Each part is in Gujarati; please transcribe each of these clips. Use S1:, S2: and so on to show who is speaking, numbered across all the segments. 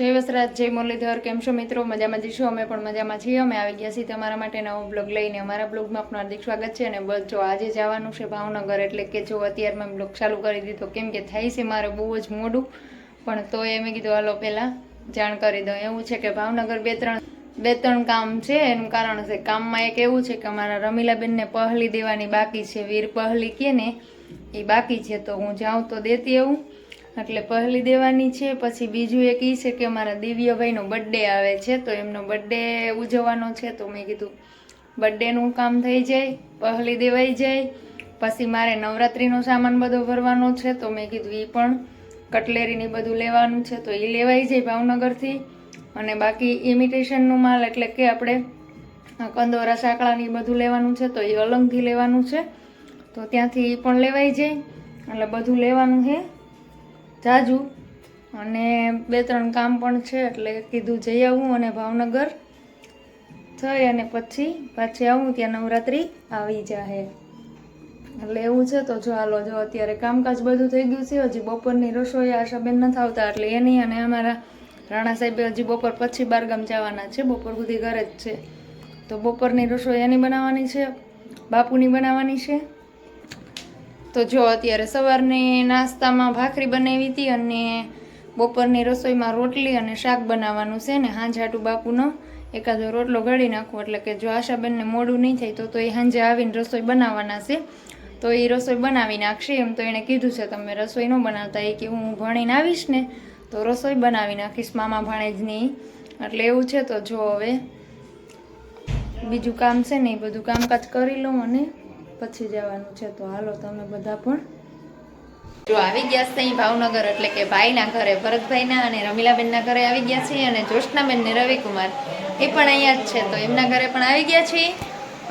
S1: જય વસરાજ, જય મુરલીધર, કેમ છો મિત્રો? મજામાં જઈશું અમે પણ મજામાં છીએ. અમે આવી ગયા છીએ તમારા માટે નવો બ્લોગ લઈને. અમારા બ્લોગમાં આપનું હાર્દિક સ્વાગત છે. અને બસ જો આજે જવાનું છે ભાવનગર, એટલે કે જો અત્યારમાં બ્લોગ ચાલુ કરી દીધો. કેમ કે થાય છે મારે બહુ જ મોડું. પણ તો એ મેં કીધું, હાલો, પહેલાં જાણ કરી દઉં. એવું છે કે ભાવનગર બે ત્રણ બે ત્રણ કામ છે. એનું કારણ છે કામમાં એક એવું છે કે અમારા રમીલાબેનને પહલી દેવાની બાકી છે. વીર પહલી કે ને એ બાકી છે. તો હું જાઉં તો દેતી આવું. એટલે પહેલી દેવાની છે, પછી બીજું એક એ છે કે મારા દિવ્યભાઈનો બર્થડે આવે છે, તો એમનો બર્થડે ઉજવવાનો છે, તો મેં કીધું બર્થડેનું કામ થઈ જાય, પહેલી દેવાઈ જાય, પછી મારે નવરાત્રિનો સામાન બધો ભરવાનો છે, તો મેં કીધું એ પણ કટલેરીની બધું લેવાનું છે, તો એ લેવાઈ જાય ભાવનગરથી. અને બાકી ઇમિટેશનનું માલ એટલે કે આપણે કંદોરા, સાંકળાની બધું લેવાનું છે, તો એ અલંગથી લેવાનું છે, તો ત્યાંથી એ પણ લેવાઈ જાય, એટલે બધું લેવાનું છે. જાજુ. અને બે ત્રણ કામ પણ છે, એટલે કીધું જઈ આવું અને ભાવનગર થઈ અને પછી પાછી આવું ત્યાં નવરાત્રિ આવી જાહે. એટલે એવું છે તો જો હાલો, જો અત્યારે કામકાજ બધું થઈ ગયું છે, હજી બપોરની રસોઈ આશાબેન નથી આવતા, એટલે એની અને અમારા રાણા સાહેબે હજી બપોર પછી બારગામ જવાના છે, બપોર સુધી ઘરે જ છે. તો બપોરની રસોઈ એની બનાવવાની છે, બાપુની બનાવવાની છે. તો જો અત્યારે સવારની નાસ્તામાં ભાખરી બનાવી હતી અને બપોરની રસોઈમાં રોટલી અને શાક બનાવવાનું છે ને હાંજાટું બાપુનો એકાદો રોટલો ઘડી નાખો. એટલે કે જો આશાબેનને મોડું નહીં થાય તો તો એ સાંજે આવીને રસોઈ બનાવવાના છે. તો એ રસોઈ બનાવી નાખશે એમ તો એણે કીધું છે, તમે રસોઈ ન બનાવતા. એ કે, હું ભણીને આવીશ ને તો રસોઈ બનાવી નાખીશ, મામા ભાણેજની એટલે એવું છે તો જો હવે બીજું કામ છે ને એ બધું કામકાજ કરી લઉં અને પછી જવાનું છે, તો હાલો તમે બધા પણ. જો આવી ગયા છે અહીં ભાવનગર, એટલે કે ભાઈના ઘરે, ભરતભાઈના અને રમીલાબેનના ઘરે આવી ગયા છે અને જ્યોષ્નાબેન ને રવિકુમાર, એ પણ અહીંયા જ છે. તો એમના ઘરે પણ આવી ગયા છે.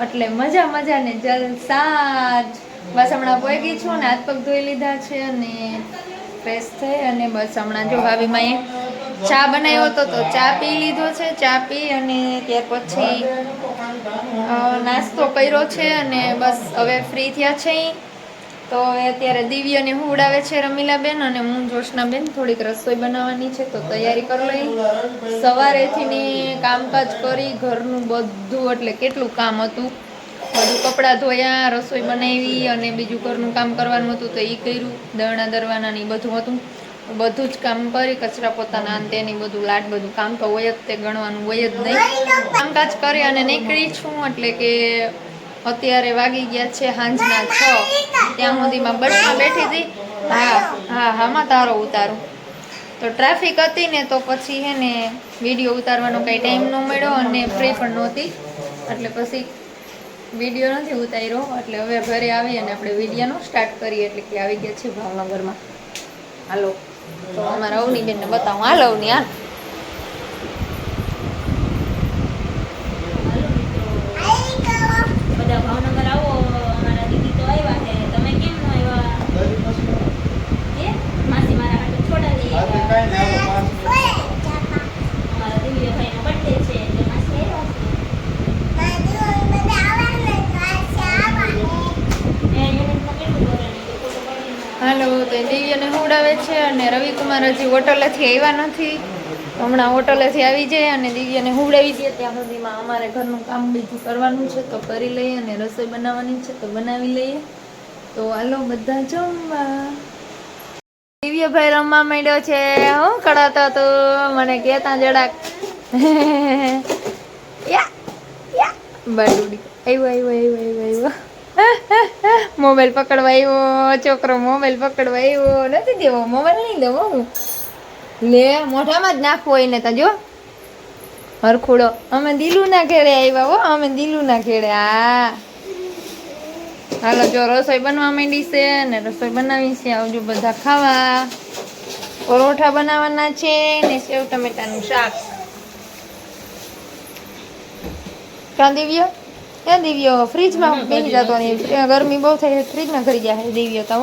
S1: એટલે મજા મજા ને જલસા સાજ. બસ હમણાં પોગી છું ને હાથ પગ ધોઈ લીધા છે અને ફ્રેશ થઈ અને બસ હમણાં જો ભાભીમાં એ ચા બનાવ્યો હતો, તો ચા પી લીધો છે. ચા પી અને ત્યાર પછી નાસ્તો કર્યો છે અને બસ હવે ફ્રી થયા છે તો અત્યારે દિવ્યને હુવડાવે છે રમીલાબેન અને હું જોશનાબેન થોડીક રસોઈ બનાવવાની છે, તો તૈયારી કરી લઈ સવારેથી ને કામકાજ કરી, ઘરનું બધું, એટલે કેટલું કામ હતું. બધું કપડાં ધોયા, રસોઈ બનાવી અને બીજું ઘરનું કામ કરવાનું હતું, તો એ કર્યું. દરણા દરવાના ને બધું હતું. બધું જ કામ કરી, કચરા પોતાના અંતે ને બધું લાટ બધું. કામ તો હોય જ તે, ગણવાનું હોય જ નહીં. કામકાજ કરી અને નીકળી છું, એટલે કે અત્યારે વાગી ગયા છે સાંજના છ. ત્યાં સુધીમાં બસમાં બેઠી હતી. હા હા હામાં તારો ઉતારું. તો ટ્રાફિક હતી ને, તો પછી હે ને વીડિયો ઉતારવાનો કંઈ ટાઈમ ન મળ્યો અને ફ્રી પણ નહોતી. એટલે પછી વીડિયો નથી ઉતાર્યો. એટલે હવે ઘરે આવી અને આપણે વિડીયોનો સ્ટાર્ટ કરીએ, એટલે કે આવી ગયા છે ભાવનગરમાં. હાલો. તો અમારા અવનીબેનને બતાવું હાલો અવની હાલ
S2: બધા ભાવનગર આવો અમારા દીદી તો આવ્યા છે તમે કેમ ન આવ્યા એ માસી મારા હાટુ છોડાવી આવ્યા અમારા દિવ્યભાઈનો બર્થડે છે એટલે માસી આવ્યા છે એ યુનિટમાં કેટલું બોલાણી કે ફોટો પાડીને
S1: હાલો તો એ દિવ્યને છે અને રવિકુમાર હજી હોટલેથી આવ્યા નથી. હમણાં હોટલેથી આવી જાય અને દિવ્યને હુવડાવી દે ત્યાં સુધીમાં અમારે ઘરનું કામ બીજું કરવાનું છે તો કરી લઈએ અને રસોઈ બનાવવાની છે તો બનાવી લઈએ. તો હાલો બધા જમવા. દિવ્યભાઈ રમવા માંડ્યો છે. હું કડાતો તો મને કહેતા જરાક. યા યા. બાડુડી. આવ્યો આવ્યો આવ્યો આવ્યો મોબાઈલ પકડવા છોકરો મોબાઈલ પકડવા નથી દેવો, મોબાઈલ નહીં દેવો હું. લે, મોઢામાં જ નાખવો એને તો જો. હરખુડો. અમે દિલુના ઘેરે આવ્યા હો, અમે દિલુના ઘેરે. હા. હાલો, જો રસોઈ બનવા માંડી છે ને રસોઈ બનાવી છે. આવજો બધા ખાવા. પરોઠા બનાવવાના છે ને સેવ ટમેટાનું શાક. ક્યાં દિવ્ય એ દિવ્યો ફ્રીજમાં બેસી જતો નહીં ગરમી બહુ થાય ફ્રીજમાં કરી જાય દિવ્યો તો